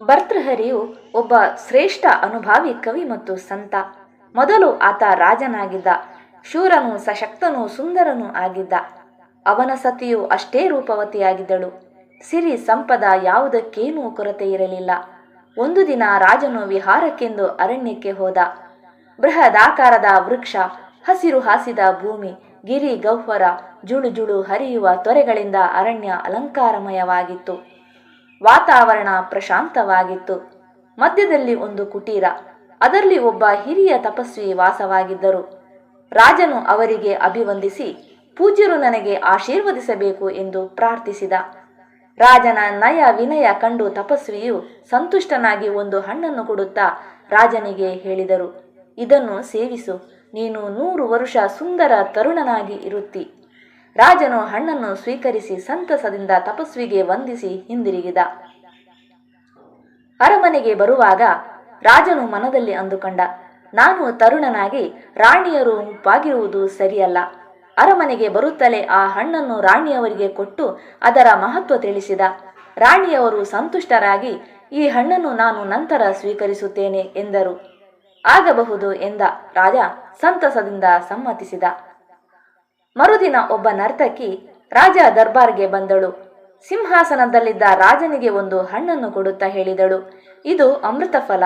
ಭರ್ತೃಹರಿಯು ಒಬ್ಬ ಶ್ರೇಷ್ಠ ಅನುಭಾವಿ ಕವಿ ಮತ್ತು ಸಂತ. ಮೊದಲು ಆತ ರಾಜನಾಗಿದ್ದ, ಶೂರನು ಸಶಕ್ತನೂ ಸುಂದರನೂ ಆಗಿದ್ದ. ಅವನ ಸತಿಯು ಅಷ್ಟೇ ರೂಪವತಿಯಾಗಿದ್ದಳು. ಸಿರಿ ಸಂಪದ ಯಾವುದಕ್ಕೇನೂ ಕೊರತೆ ಇರಲಿಲ್ಲ. ಒಂದು ದಿನ ರಾಜನು ವಿಹಾರಕ್ಕೆಂದು ಅರಣ್ಯಕ್ಕೆ ಹೋದ. ಬೃಹದಾಕಾರದ ವೃಕ್ಷ, ಹಸಿರು ಹಾಸಿದ ಭೂಮಿ, ಗಿರಿ ಗಹ್ವರ ಜುಳು ಜುಳು ಹರಿಯುವ ತೊರೆಗಳಿಂದ ಅರಣ್ಯ ಅಲಂಕಾರಮಯವಾಗಿತ್ತು. ವಾತಾವರಣ ಪ್ರಶಾಂತವಾಗಿತ್ತು. ಮಧ್ಯದಲ್ಲಿ ಒಂದು ಕುಟೀರ, ಅದರಲ್ಲಿ ಒಬ್ಬ ಹಿರಿಯ ತಪಸ್ವಿ ವಾಸವಾಗಿದ್ದರು. ರಾಜನು ಅವರಿಗೆ ಅಭಿವಂದಿಸಿ, ಪೂಜ್ಯರು ನನಗೆ ಆಶೀರ್ವದಿಸಬೇಕು ಎಂದು ಪ್ರಾರ್ಥಿಸಿದ. ರಾಜನ ನಯ ವಿನಯ ಕಂಡು ತಪಸ್ವಿಯು ಸಂತುಷ್ಟನಾಗಿ ಒಂದು ಹಣ್ಣನ್ನು ಕೊಡುತ್ತಾ ರಾಜನಿಗೆ ಹೇಳಿದರು, ಇದನ್ನು ಸೇವಿಸು. ನೀನು ನೂರು ವರುಷ ಸುಂದರ ತರುಣನಾಗಿ ಇರುತ್ತಿ. ರಾಜನು ಹಣ್ಣನ್ನು ಸ್ವೀಕರಿಸಿ ಸಂತಸದಿಂದ ತಪಸ್ವಿಗೆ ವಂದಿಸಿ ಹಿಂದಿರುಗಿದ. ಅರಮನೆಗೆ ಬರುವಾಗ ರಾಜನು ಮನದಲ್ಲಿ ಅಂದುಕೊಂಡ, ನಾನು ತರುಣನಾಗಿ ರಾಣಿಯರು ಮುಪ್ಪಾಗಿರುವುದು ಸರಿಯಲ್ಲ. ಅರಮನೆಗೆ ಬರುತ್ತಲೇ ಆ ಹಣ್ಣನ್ನು ರಾಣಿಯವರಿಗೆ ಕೊಟ್ಟು ಅದರ ಮಹತ್ವ ತಿಳಿಸಿದ. ರಾಣಿಯವರು ಸಂತುಷ್ಟರಾಗಿ, ಈ ಹಣ್ಣನ್ನು ನಾನು ನಂತರ ಸ್ವೀಕರಿಸುತ್ತೇನೆ ಎಂದರು. ಆಗಬಹುದು ಎಂದ ರಾಜ ಸಂತಸದಿಂದ ಸಮ್ಮತಿಸಿದ. ಮರುದಿನ ಒಬ್ಬ ನರ್ತಕಿ ರಾಜ ದರ್ಬಾರ್ಗೆ ಬಂದಳು. ಸಿಂಹಾಸನದಲ್ಲಿದ್ದ ರಾಜನಿಗೆ ಒಂದು ಹಣ್ಣನ್ನು ಕೊಡುತ್ತಾ ಹೇಳಿದಳು. ಇದು ಅಮೃತ ಫಲ.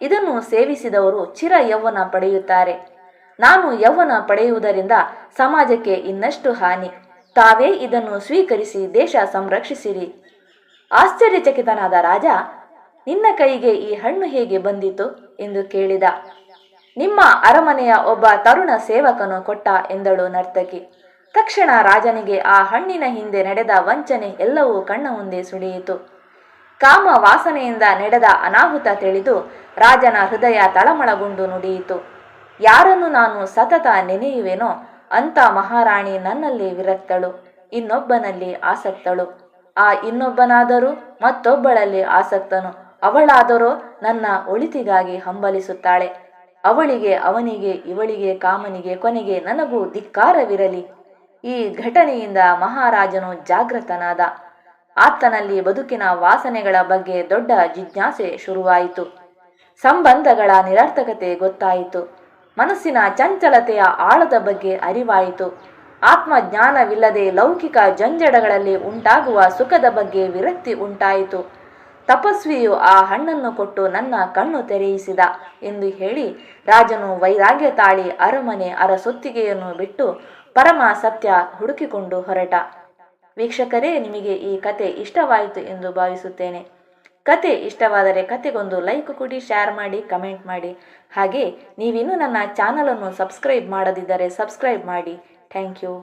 ಇದನ್ನು ಸೇವಿಸಿದವರು ಚಿರ ಯೌವನ ಪಡೆಯುತ್ತಾರೆ. ನಾನು ಯೌವನ ಪಡೆಯುವುದರಿಂದ ಸಮಾಜಕ್ಕೆ ಇನ್ನಷ್ಟು ಹಾನಿ. ತಾವೇ ಇದನ್ನು ಸ್ವೀಕರಿಸಿ ದೇಶ ಸಂರಕ್ಷಿಸಿರಿ. ಆಶ್ಚರ್ಯಚಕಿತನಾದ ರಾಜ, ನಿನ್ನ ಕೈಗೆ ಈ ಹಣ್ಣು ಹೇಗೆ ಬಂದಿತು? ಎಂದು ಕೇಳಿದ. ನಿಮ್ಮ ಅರಮನೆಯ ಒಬ್ಬ ತರುಣ ಸೇವಕನು ಕೊಟ್ಟ ಎಂದಳು ನರ್ತಕಿ. ತಕ್ಷಣ ರಾಜನಿಗೆ ಆ ಹಣ್ಣಿನ ಹಿಂದೆ ನಡೆದ ವಂಚನೆ ಎಲ್ಲವೂ ಕಣ್ಣ ಮುಂದೆ ಸುಳಿಯಿತು. ಕಾಮ ವಾಸನೆಯಿಂದ ನಡೆದ ಅನಾಹುತ ತಿಳಿದು ರಾಜನ ಹೃದಯ ತಳಮಳಗೊಂಡು ನುಡಿಯಿತು. ಯಾರನ್ನು ನಾನು ಸತತ ನೆನೆಯುವೆನೋ ಅಂತ ಮಹಾರಾಣಿ ನನ್ನಲ್ಲಿ ವಿರಕ್ತಳು, ಇನ್ನೊಬ್ಬನಲ್ಲಿ ಆಸಕ್ತಳು. ಆ ಇನ್ನೊಬ್ಬನಾದರೂ ಮತ್ತೊಬ್ಬಳಲ್ಲಿ ಆಸಕ್ತನು, ಅವಳಾದರೂ ನನ್ನ ಒಳಿತಿಗಾಗಿ ಹಂಬಲಿಸುತ್ತಾಳೆ. ಅವಳಿಗೆ, ಅವನಿಗೆ, ಇವಳಿಗೆ, ಕಾಮನಿಗೆ, ಕೊನೆಗೆ ನನಗೂ ಧಿಕ್ಕಾರವಿರಲಿ. ಈ ಘಟನೆಯಿಂದ ಮಹಾರಾಜನು ಜಾಗೃತನಾದ ಆತನಲ್ಲಿ ಬದುಕಿನ ವಾಸನೆಗಳ ಬಗ್ಗೆ ದೊಡ್ಡ ಜಿಜ್ಞಾಸೆ ಶುರುವಾಯಿತು. ಸಂಬಂಧಗಳ ನಿರರ್ಥಕತೆ ಗೊತ್ತಾಯಿತು. ಮನಸ್ಸಿನ ಚಂಚಲತೆಯ ಆಳದ ಬಗ್ಗೆ ಅರಿವಾಯಿತು. ಆತ್ಮಜ್ಞಾನವಿಲ್ಲದೆ ಲೌಕಿಕ ಜಂಜಡಗಳಲ್ಲಿ ಉಂಟಾಗುವ ಸುಖದ ಬಗ್ಗೆ ವಿರಕ್ತಿ ಉಂಟಾಯಿತು. ತಪಸ್ವಿಯು ಆ ಹಣ್ಣನ್ನು ಕೊಟ್ಟು ನನ್ನ ಕಣ್ಣು ತೆರೆಯಿಸಿದ ಎಂದು ಹೇಳಿ ರಾಜನು ವೈರಾಗ್ಯ ತಾಳಿ ಅರಮನೆ ಅರಸೊತ್ತಿಗೆಯನ್ನು ಬಿಟ್ಟು ಪರಮ ಸತ್ಯ ಹುಡುಕಿಕೊಂಡು ಹೊರಟ. ವೀಕ್ಷಕರೇ, ನಿಮಗೆ ಈ ಕತೆ ಇಷ್ಟವಾಯಿತು ಎಂದು ಭಾವಿಸುತ್ತೇನೆ. ಕತೆ ಇಷ್ಟವಾದರೆ ಕತೆಗೊಂದು ಲೈಕ್ ಕೊಡಿ, ಶೇರ್ ಮಾಡಿ, ಕಮೆಂಟ್ ಮಾಡಿ. ಹಾಗೆ ನೀವಿನ್ನೂ ನನ್ನ ಚಾನಲನ್ನು ಸಬ್ಸ್ಕ್ರೈಬ್ ಮಾಡದಿದ್ದರೆ ಸಬ್ಸ್ಕ್ರೈಬ್ ಮಾಡಿ. Thank you.